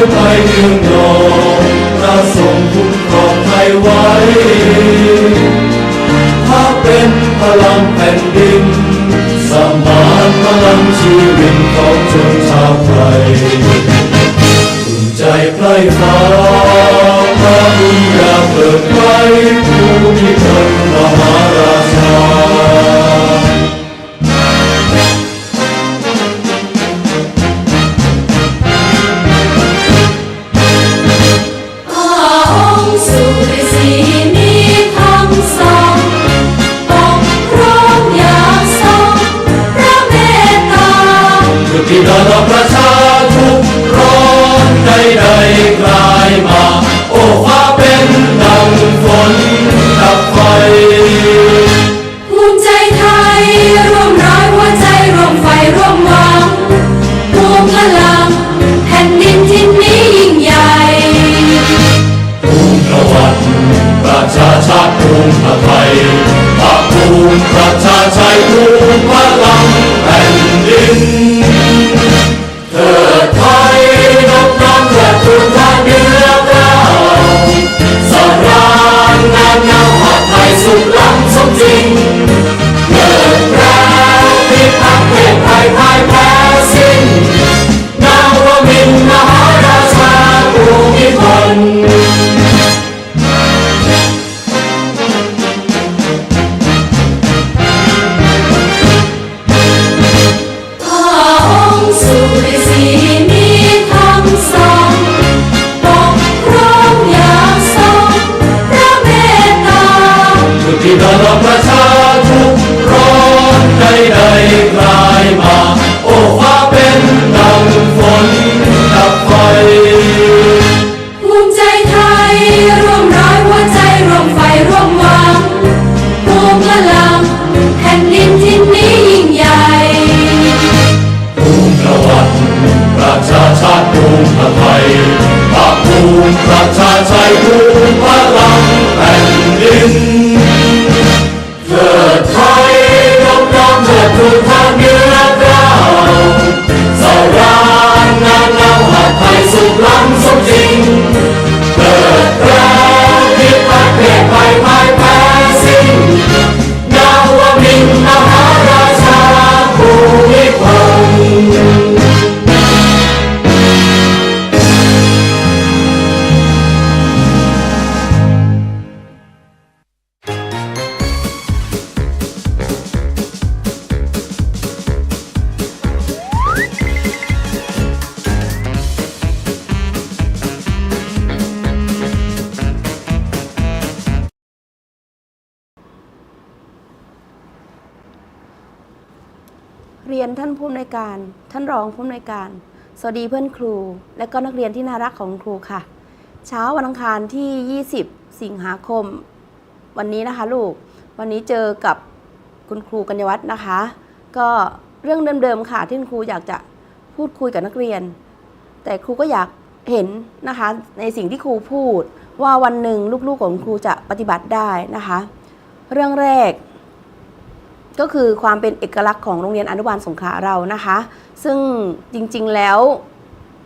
พ้นโพยไปเมืองนองพระทรงคุ้มครองไทยไว้ถ้าเป็นพลังแผ่นดิน สมานพลังชีวิตของชนชาวไทยอุ่นใจใคร่ฟ้าพระบุญญาเปิดไว้ผู้มีพลมหาราชา วยการ ท่านรองผู้อำนวยการ สวัสดีเพื่อนครู และก็นักเรียนที่น่ารักของครูค่ะ เช้าวันอังคารที่ 20 สิงหาคม วันนี้นะคะลูก วันนี้เจอกับคุณครูกัญญวัฒน์นะคะ ก็เรื่องเดิมๆค่ะที่คุณครูอยากจะพูดคุยกับนักเรียน แต่ครูก็อยากเห็นนะคะในสิ่งที่ครูพูดว่าวันหนึ่งลูกๆของครูจะปฏิบัติได้นะคะ เรื่องแรก ก็คือความเป็นเอกลักษณ์ของโรงเรียนอนุบาลสงขลาเรานะคะ ซึ่งจริงๆแล้ว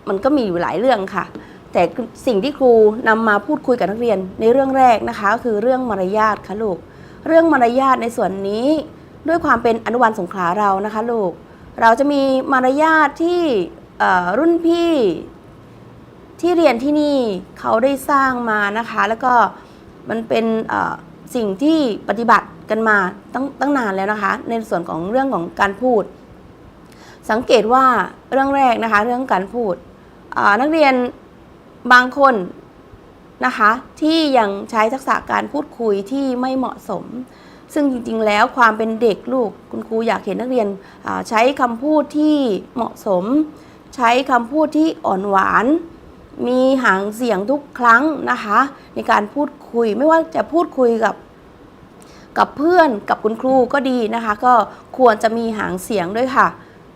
มันก็มีอยู่หลายเรื่องค่ะ แต่สิ่งที่ครูนำมาพูดคุยกับนักเรียนในเรื่องแรกนะคะก็คือเรื่องมารยาทค่ะลูก เรื่องมารยาทในส่วนนี้ด้วยความเป็นอนุบาลสงขลาเรานะคะลูก เราจะมีมารยาทที่รุ่นพี่ที่เรียนที่นี่เขาได้สร้างมานะคะ แล้วก็มันเป็น สิ่งที่ปฏิบัติกันมาตั้งตั้งนานแล้วนะคะ ในส่วนของเรื่องของการพูด สังเกตว่าเรื่องแรกนะคะ เรื่องการพูดนักเรียนบางคนนะคะที่ยังใช้ทักษะการพูดคุยที่ไม่เหมาะสม ซึ่งจริงๆแล้วความเป็นเด็กลูกคุณครูอยากเห็นนักเรียนใช้คำพูดที่เหมาะสม ใช้คำพูดที่อ่อนหวาน มีหางเสียงทุกครั้งนะคะ ในการพูดคุยไม่ว่าจะพูดคุยกับกับเพื่อนกับคุณครูก็ดีนะคะ ก็ควรจะมีหางเสียงด้วยค่ะ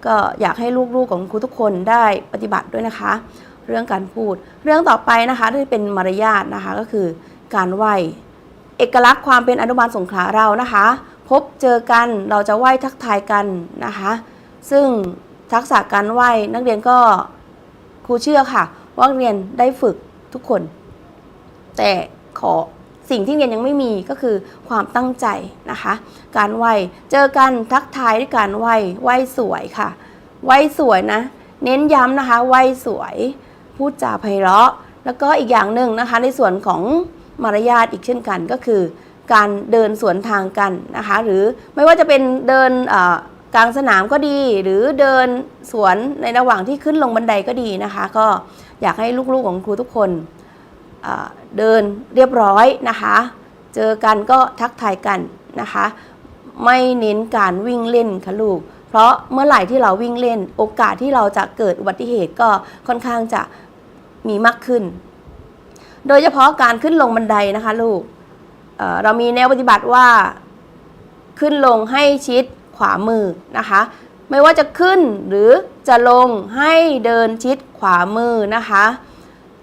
ก็อยากให้ลูกๆของครูทุกคนได้ปฏิบัติด้วยนะคะ เรื่องการพูด เรื่องต่อไปนะคะที่เป็นมารยาทนะคะก็คือการไหวเอกลักษณ์ความเป็นอนุบาลสงขลาเรานะคะ พบเจอกันเราจะไหว้ทักทายกันนะคะ ซึ่งทักษะการไหว้นักเรียนก็ครูเชื่อค่ะ ว่าเรียนได้ฝึกทุกคน แต่ขอสิ่งที่เรียนยังไม่มีก็คือความตั้งใจนะคะ การไหวเจอกันทักทายด้วยการไหวไหวสวยค่ะไหวสวยนะ เน้นย้ำนะคะไหวสวย พูดจาไพเราะ แล้วก็อีกอย่างหนึ่งนะคะ ในส่วนของมารยาทอีกเช่นกันก็คือ การเดินสวนทางกันนะคะ หรือไม่ว่าจะเป็นเดินกลางสนามก็ดี หรือเดินสวนในระหว่างที่ขึ้นลงบันไดก็ดีนะคะ ก็ อยากให้ลูกๆของครูทุกคนเดินเรียบร้อยนะคะ เจอกันก็ทักทายกันนะคะ ไม่เน้นการวิ่งเล่นค่ะลูก เพราะเมื่อไหร่ที่เราวิ่งเล่น โอกาสที่เราจะเกิดอุบัติเหตุก็ค่อนข้างจะมีมากขึ้น โดยเฉพาะการขึ้นลงบันไดนะคะลูกเเรามีแนวปฏิบัติว่าขึ้นลงให้ชิดขวามือนะคะ ไม่ว่าจะขึ้นหรือจะลงให้เดินชิดขวามือนะคะ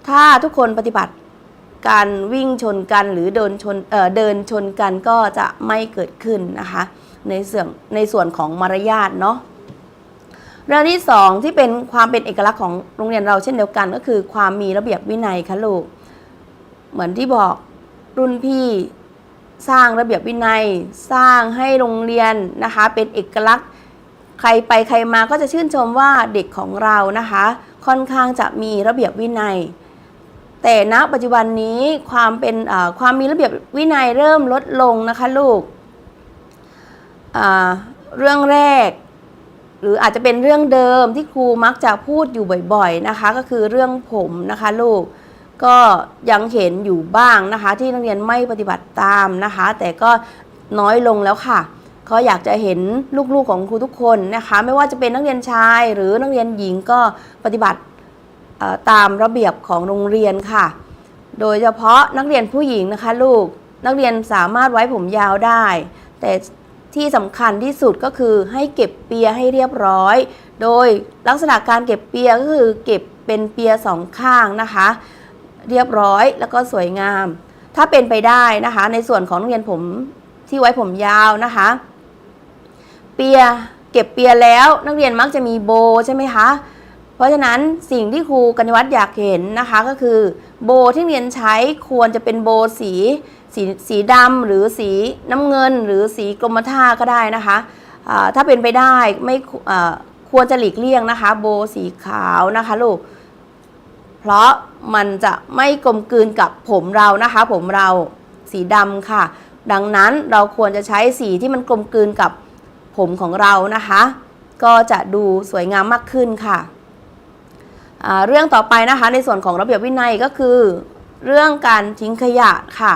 ถ้าทุกคนปฏิบัติการวิ่งชนกันหรือเดินชนเเดินชนกันก็จะไม่เกิดขึ้นนะคะ ในส่วนในส่วนของมารยาทเนาะเรื่องที่สองที่เป็นความเป็นเอกลักษณ์ของโรงเรียนเราเช่นเดียวกันก็คือ ความมีระเบียบวินัยค่ะลูก เหมือนที่บอกรุ่นพี่สร้างระเบียบวินัย สร้างให้โรงเรียนนะคะ เป็นเอกลักษณ์ ใครไปใครมาก็จะชื่นชมว่าเด็กของเรานะคะ ค่อนข้างจะมีระเบียบวินัย แต่ณปัจจุบันนี้ความเป็นความมีระเบียบวินัยเริ่มลดลงนะคะลูกเรื่องแรก หรืออาจจะเป็นเรื่องเดิมที่ครูมักจะพูดอยู่บ่อยๆนะคะ ก็คือเรื่องผมนะคะลูกก็ยังเห็นอยู่บ้างนะคะ ที่นักเรียนไม่ปฏิบัติตามนะคะ แต่ก็น้อยลงแล้วค่ะ ก็อยากจะเห็นลูกๆของครูทุกคนนะคะ ไม่ว่าจะเป็นนักเรียนชาย หรือนักเรียนหญิงก็ปฏิบัติตามระเบียบของโรงเรียนค่ะ โดยเฉพาะนักเรียนผู้หญิงนะคะลูก นักเรียนสามารถไว้ผมยาวได้ แต่ที่สำคัญที่สุดก็คือให้เก็บเปียให้เรียบร้อย โดยลักษณะการเก็บเปียก็คือเก็บเป็นเปียสองข้างนะคะ เรียบร้อยแล้วก็สวยงาม ถ้าเป็นไปได้นะคะ ในส่วนของนักเรียนผมที่ไว้ผมยาวนะคะ เปียเก็บเปียแล้วนักเรียนมักจะมีโบใช่ไหมคะ เพราะฉะนั้นสิ่งที่ครูกัญญวัฒน์อยากเห็นนะคะก็คือโบที่เรียนใช้ควรจะเป็นโบสีสีสีดำหรือสีน้ำเงิน หรือสีกรมท่าก็ได้นะคะอ่าถ้าเป็นไปได้ไม่ควรจะหลีกเลี่ยงนะคะ โบสีขาวนะคะลูกเพราะมันจะไม่กลมกลืนกับผมเรานะคะ ผมเราสีดำค่ะ ดังนั้นเราควรจะใช้สีที่มันกลมกลืนกับ ผมของเรานะคะ ก็จะดูสวยงามมากขึ้นค่ะ เรื่องต่อไปนะคะในส่วนของระเบียบวินัยก็คือ เรื่องการทิ้งขยะค่ะ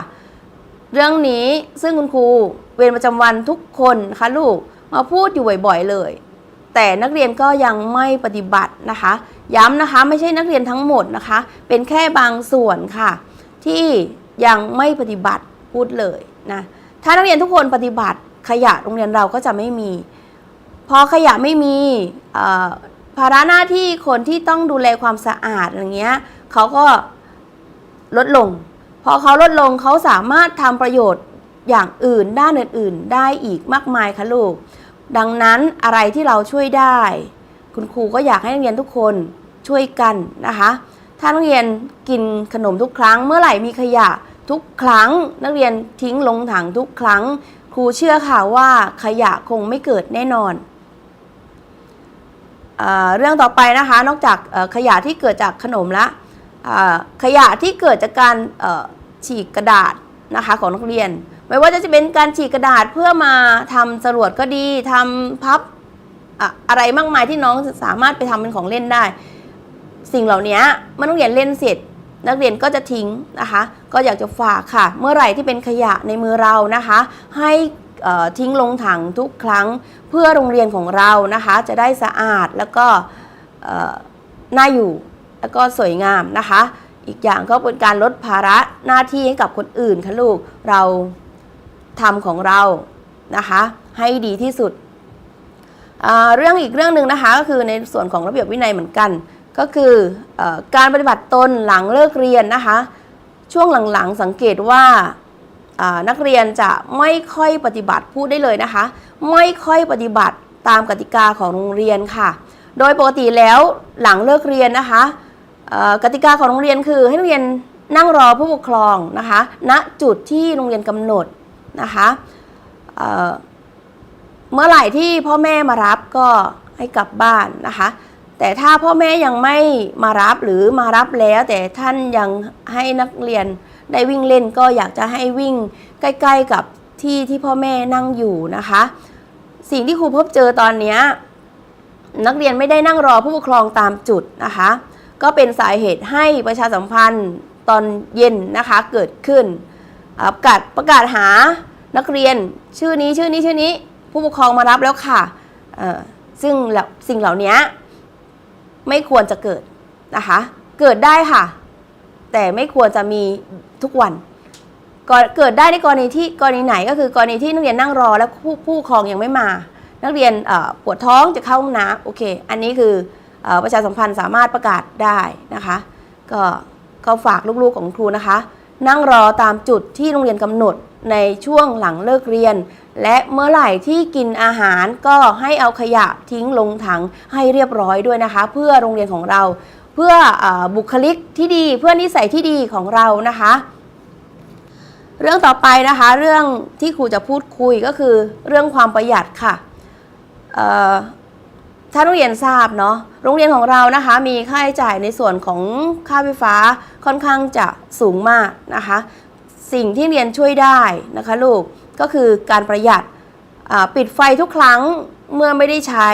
เรื่องนี้ซึ่งคุณครูเวรประจำวันทุกคนนะคะลูกมาพูดอยู่บ่อยๆเลย แต่นักเรียนก็ยังไม่ปฏิบัตินะคะ ย้ำนะคะไม่ใช่นักเรียนทั้งหมดนะคะ เป็นแค่บางส่วนค่ะ ที่ยังไม่ปฏิบัติพูดเลยนะถ้านักเรียนทุกคนปฏิบัติ ขยะโรงเรียนเราก็จะไม่มี พอขยะไม่มีภาระหน้าที่คนที่ต้องดูแลความสะอาดอย่างเงี้ยเขาก็ลดลง พอเขาลดลงเขาสามารถทำประโยชน์อย่างอื่นด้านอื่นๆ ได้อีกมากมายค่ะลูก ดังนั้นอะไรที่เราช่วยได้ คุณครูก็อยากให้นักเรียนทุกคนช่วยกันนะคะ ถ้านักเรียนกินขนมทุกครั้ง เมื่อไหร่มีขยะทุกครั้ง นักเรียนทิ้งลงถังทุกครั้ง ครูเชื่อค่ะว่าขยะคงไม่เกิดแน่นอนเอเรื่องต่อไปนะคะ นอกจากขยะที่เกิดจากขนมละขยะที่เกิดจากการฉีกกระดาษนะคะของนักเรียน ไม่ว่าจะเป็นการฉีกกระดาษเพื่อมาทำจรวดก็ดีทำพับอะอะไรมากมายที่น้องสามารถไปทำเป็นของเล่นได้ สิ่งเหล่านี้เมื่อนักเรียนเล่นเสร็จ นักเรียนก็จะทิ้งนะคะ ก็อยากจะฝากค่ะ เมื่อไหร่ที่เป็นขยะในมือเรานะคะ ให้ทิ้งลงถังทุกครั้งเพื่อโรงเรียนของเรานะคะ จะได้สะอาดแล้วก็น่าอยู่แล้วก็สวยงามนะคะ อีกอย่างก็เป็นการลดภาระหน้าที่ให้กับคนอื่นค่ะลูกเราทำของเรานะคะ ให้ดีที่สุดเรื่องอีกเรื่องหนึ่งนะคะก็คือในส่วนของระเบียบวินัยเหมือนกัน ก็คืออการปฏิบัติตนหลังเลิกเรียนนะคะ ช่วงหลังๆสังเกตว่านักเรียนจะไม่ค่อยปฏิบัติพูดได้เลยนะคะ ไม่ค่อยปฏิบัติตามกติกาของโรงเรียนค่ะ โดยปกติแล้วหลังเลิกเรียนนะคะกติกาของโรงเรียนคือให้นักเรียนนั่งรอผู้ปกครองนะคะ ณจุดที่โรงเรียนกำหนดนะคะเเมื่อไหร่ที่พ่อแม่มารับก็ให้กลับบ้านนะคะ แต่ถ้าพ่อแม่ยังไม่มารับหรือมารับแล้ว แต่ท่านยังให้นักเรียนได้วิ่งเล่นก็อยากจะให้วิ่งใกล้ ๆกับที่ที่พ่อแม่นั่งอยู่นะคะ สิ่งที่ครูพบเจอตอนนี้นักเรียนไม่ได้นั่งรอผู้ปกครองตามจุดนะคะ ก็เป็นสาเหตุให้ประชาสัมพันธ์ตอนเย็นนะคะเกิดขึ้นประกาศประกาศหานักเรียนชื่อนี้ชื่อนี้ชื่อนี้ ผู้ปกครองมารับแล้วค่ะซึ่งสิ่งเหล่านี้ ไม่ควรจะเกิดนะคะ เกิดได้ค่ะ แต่ไม่ควรจะมีทุกวันเกิดได้ในกรณีที่กรณีไหนก็คือกรณีที่นักเรียนนั่งรอแล้วผู้ผู้ครองยังไม่มา นักเรียนปวดท้องจะเข้าห้องน้ำโอเค อันนี้คือเออประชาสัมพันธ์สามารถประกาศได้นะคะ ก็ก็ฝากลูกๆของครูนะคะ นั่งรอตามจุดที่โรงเรียนกำหนดในช่วงหลังเลิกเรียน และเมื่อไหร่ที่กินอาหารก็ให้เอาขยะทิ้งลงถังให้เรียบร้อยด้วยนะคะ เพื่อโรงเรียนของเรา เพื่ออบุคลิกที่ดีเพื่อนิสัยที่ดีของเรานะคะ เรื่องต่อไปนะคะ เรื่องที่ครูจะพูดคุยก็คือเรื่องความประหยัดค่ะ ถ้านักเรียนทราบเนาะโรงเรียนของเรานะคะมีค่าใช้จ่ายในส่วนของค่าไฟฟ้าค่อนข้างจะสูงมากนะคะ สิ่งที่เรียนช่วยได้นะคะลูกก็คือการประหยัดปิดไฟทุกครั้งเมื่อไม่ได้ใช้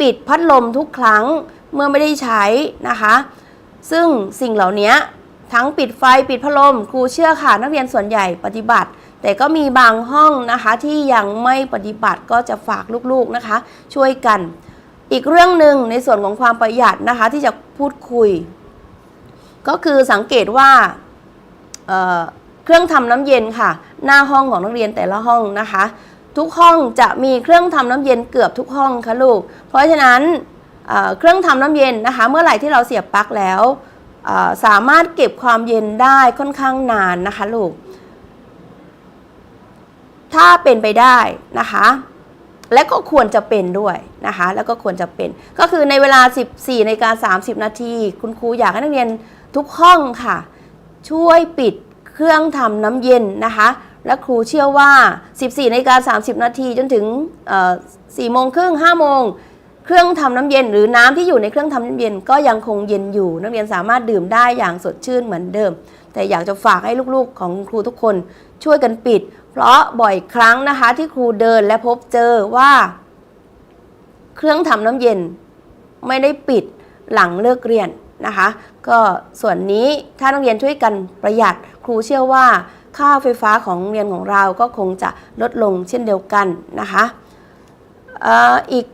ปิดพัดลมทุกครั้งเมื่อไม่ได้ใช้นะคะ ซึ่งสิ่งเหล่านี้ทั้งปิดไฟปิดพัดลมครูเชื่อค่ะ นักเรียนส่วนใหญ่ปฏิบัติ แต่ก็มีบางห้องนะคะที่ยังไม่ปฏิบัติก็จะฝากลูกๆนะคะ ช่วยกัน อีกเรื่องหนึ่งในส่วนของความประหยัดนะคะที่จะพูดคุย ก็คือสังเกตว่าเเครื่องทำน้ำเย็นค่ะ หน้าห้องของนักเรียนแต่ละห้องนะคะ ทุกห้องจะมีเครื่องทำน้ำเย็นเกือบทุกห้องค่ะลูก เพราะฉะนั้นเเครื่องทำน้ำเย็นนะคะ เมื่อไหร่ที่เราเสียบปลั๊กแล้วสามารถเก็บความเย็นได้ค่อนข้างนานนะคะลูก ถ้าเป็นไปได้นะคะ และก็ควรจะเป็นด้วยนะคะ แล้วก็ควรจะเป็น ก็คือในเวลา 14ในการ 30 นาที คุณครูอยากให้นักเรียนทุกห้องค่ะ ช่วยปิดเครื่องทำน้ำเย็นนะคะ และครูเชื่อว่า 14ในการ30 นาทีจนถึงเอ่อ4โมงครึ่ง5โมงเครื่องทำน้ำเย็นหรือน้ำที่อยู่ในเครื่องทำน้ำเย็นก็ยังคงเย็นอยู่ นักเรียนสามารถดื่มได้อย่างสดชื่นเหมือนเดิม แต่อยากจะฝากให้ลูกๆของครูทุกคนช่วยกันปิด เพราะบ่อยครั้งนะคะที่ครูเดินและพบเจอว่า เครื่องทำน้ำเย็นไม่ได้ปิดหลังเลิกเรียนนะคะ ก็ส่วนนี้ถ้านักเรียนช่วยกันประหยัดครูเชื่อว่า ค่าไฟฟ้าของโรงเรียนของเราก็คงจะลดลงเช่นเดียวกันนะคะออีก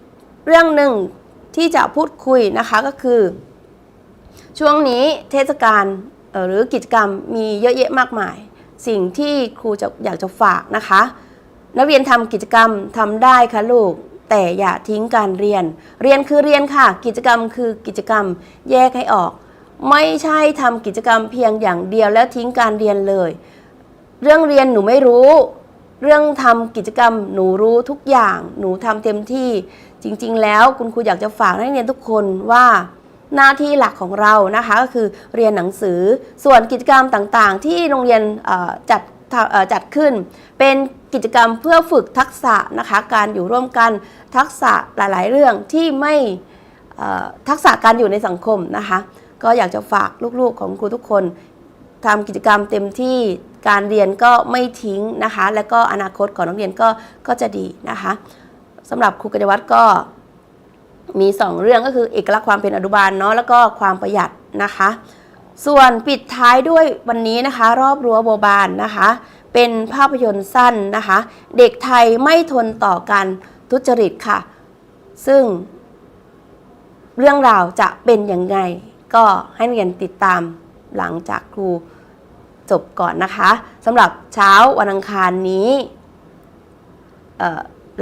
เรื่องหนึ่งที่จะพูดคุยนะคะก็คือ ช่วงนี้เทศกาลหรือกิจกรรมมีเยอะแยะมากมาย สิ่งที่ครูจะอยากจะฝากนะคะ นักเรียนทำกิจกรรมทำได้ค่ะลูก แต่อย่าทิ้งการเรียน เรียนคือเรียนค่ะ กิจกรรมคือกิจกรรมแยกให้ออก ไม่ใช่ทำกิจกรรมเพียงอย่างเดียวแล้วทิ้งการเรียนเลย เรื่องเรียนหนูไม่รู้ เรื่องทำกิจกรรมหนูรู้ทุกอย่าง หนูทำเต็มที่ จริง ๆ แล้วคุณครูอยากจะฝากนักเรียนทุกคนว่า หน้าที่หลักของเรานะคะก็คือเรียนหนังสือ ส่วนกิจกรรมต่างๆ ที่โรงเรียนจัดจัดขึ้น เป็นกิจกรรมเพื่อฝึกทักษะนะคะการอยู่ร่วมกันทักษะหลายๆ เรื่องที่ไม่ทักษะการอยู่ในสังคมนะคะก็อยากจะฝากลูกๆของครูทุกคนทำกิจกรรมเต็มที่การเรียนก็ไม่ทิ้งนะคะ และก็อนาคตของนักเรียนก็ก็จะดีนะคะสำหรับครูกัญญวัฒน์ก็ มี 2 เรื่องก็คือเอกลักษณ์ความเป็นอนุบาลเนาะแล้วก็ความประหยัดนะคะ ส่วนปิดท้ายด้วยวันนี้นะคะ รอบรั้วโบบานนะคะ เป็นภาพยนตร์สั้นนะคะ เด็กไทยไม่ทนต่อการทุจริตค่ะ ซึ่ง เรื่องราวจะเป็นยังไง ก็ให้นักเรียนติดตามหลังจากครูจบก่อนนะคะสำหรับเช้าวันอังคารนี้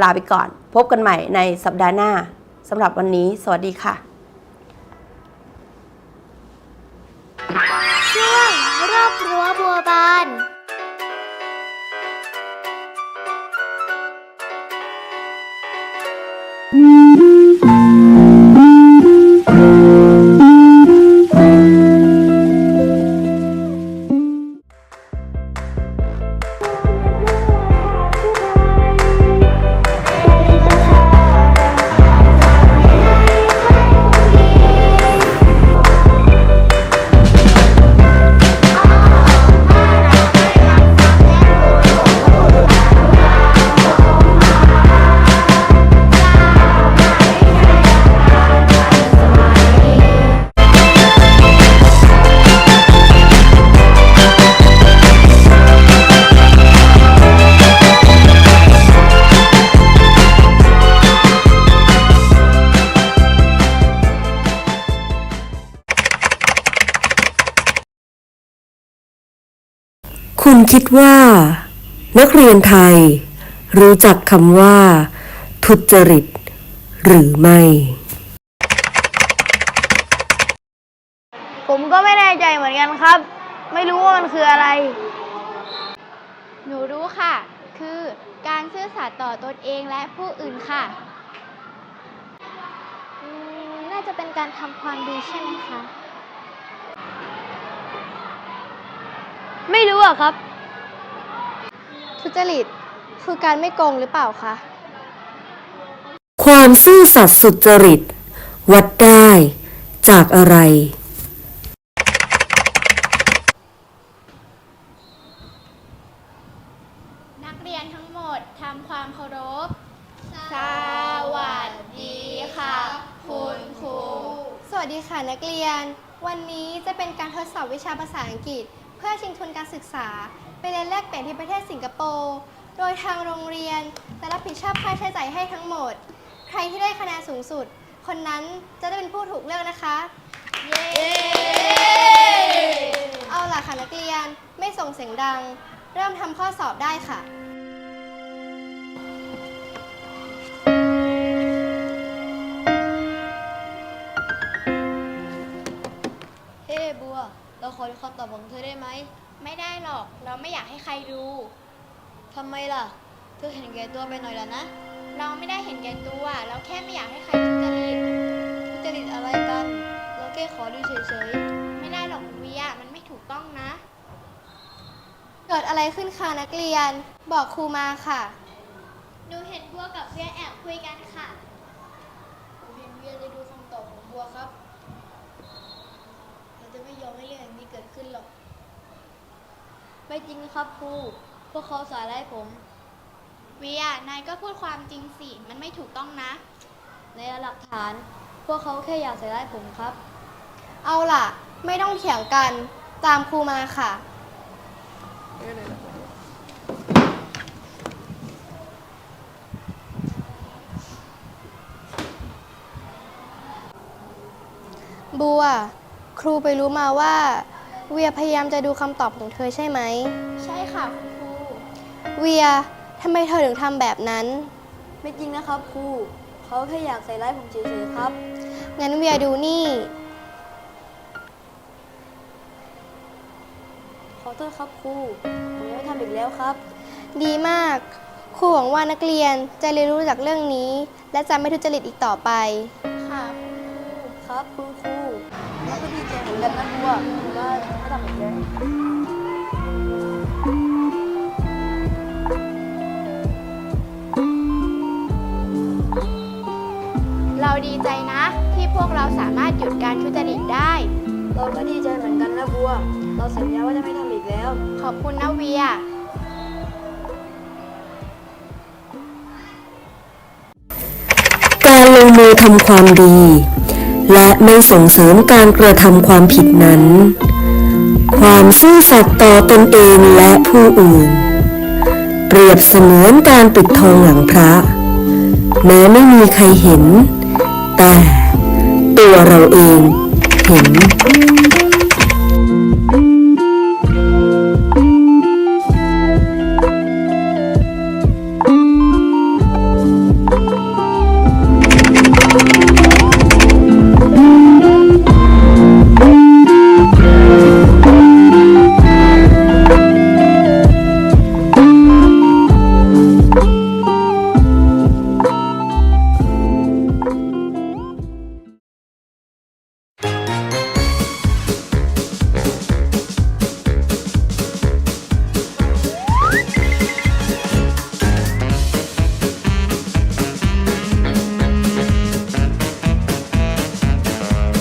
ลาไปก่อน พบกันใหม่ในสัปดาห์หน้า สำหรับวันนี้ สวัสดีค่ะ ช่วงรอบรั้วบัวบาน คิดว่า นักเรียนไทย รู้จักคำว่า ทุจริต หรือไม่ ผมก็ไม่แน่ใจเหมือนกันครับ ไม่รู้ว่ามันคืออะไร หนูรู้ค่ะ คือการซื่อสัตย์ต่อตนเองและผู้อื่นค่ะน่าจะเป็นการทำความดีใช่ไหมคะ ไม่รู้อะครับ ทุจริตคือการไม่โกงหรือเปล่าคะ ความซื่อสัตย์สุจริต วัดได้จากอะไร นักเรียนทั้งหมดทำความเคารพ สวัสดีค่ะคุณครู สวัสดีค่ะนักเรียน วันนี้จะเป็นการทดสอบวิชาภาษาอังกฤษ เพื่อชิงทุนการศึกษา ไปเรียนแลกเปลี่ยนที่ประเทศสิงคโปร์ โดยทางโรงเรียนจะรับผิดชอบค่าใช้จ่ายให้ทั้งหมด ใครที่ได้คะแนนสูงสุด คนนั้นจะได้เป็นผู้ถูกเลือกนะคะเย้เอาล่ะค่ะนักเรียนไม่ส่งเสียงดัง เริ่มทำข้อสอบได้ค่ะ เฮ้บัว เราขอดูคำตอบของเธอได้ไหม ไม่ได้หรอกเราไม่อยากให้ใครดู ทำไมล่ะ เธอเห็นแก่ตัวไปหน่อยแล้วนะเราไม่ได้เห็นแก่ตัว เราแค่ไม่อยากให้ใครทุจริตทุจริตอะไรกัน เราแค่ขอดูเฉยไม่ได้หรอกคุณเวียมันไม่ถูกต้องนะ เกิดอะไรขึ้นคะนักเรียน บอกครูมาค่ะ หนูเห็นบัวกับเวียแอบคุยกันค่ะๆผมเห็นเวียจะดูคำตอบของบัวครับ เราจะไม่ยอมให้เรื่องอย่างนี้เกิดขึ้นหรอก ไม่จริงครับครู พวกเขาสายไล่ผม เวียนายก็พูดความจริงสิ มันไม่ถูกต้องนะ ในหลักฐาน พวกเขาแค่อยากใส่ร้ายผมครับ เอาล่ะ ไม่ต้องเถียงกัน ตามครูมาค่ะ บัว ครูไปรู้มาว่า เวียพยายามจะดูคำตอบของเธอใช่ไหม ใช่ค่ะคุณครูเวียทำไมเธอถึงทำแบบนั้น ไม่จริงนะครับครูเขาแค่อยากใส่ร้ายผมเฉยๆครับ งั้นเวียดูนี่ ขอโทษครับครูผมจะไม่ทำอีกแล้วครับ ดีมาก ครูหวังว่านักเรียนจะเรียนรู้จากเรื่องนี้ และจะไม่ทุจริตอีกต่อไป ค่ะคุณครูครับคุณครูแล้วก็ดีใจเหมือนกันนะบัว ผมว่าไม่ทำอีกแล้วเราดีใจนะ ที่พวกเราสามารถหยุดการทุจริตได้ เราก็ดีใจเหมือนกันนะบัว เราสัญญาว่าจะไม่ทำอีกแล้ว ขอบคุณนะเวีย การลงมือทำความดี และไม่ส่งเสริมการกระทำความผิดนั้น ความซื่อสัตย์ต่อตนเองและผู้อื่น เปรียบเสมือนการปิดทองหลังพระ แม้ไม่มีใครเห็น แต่ตัวเราเองเห็น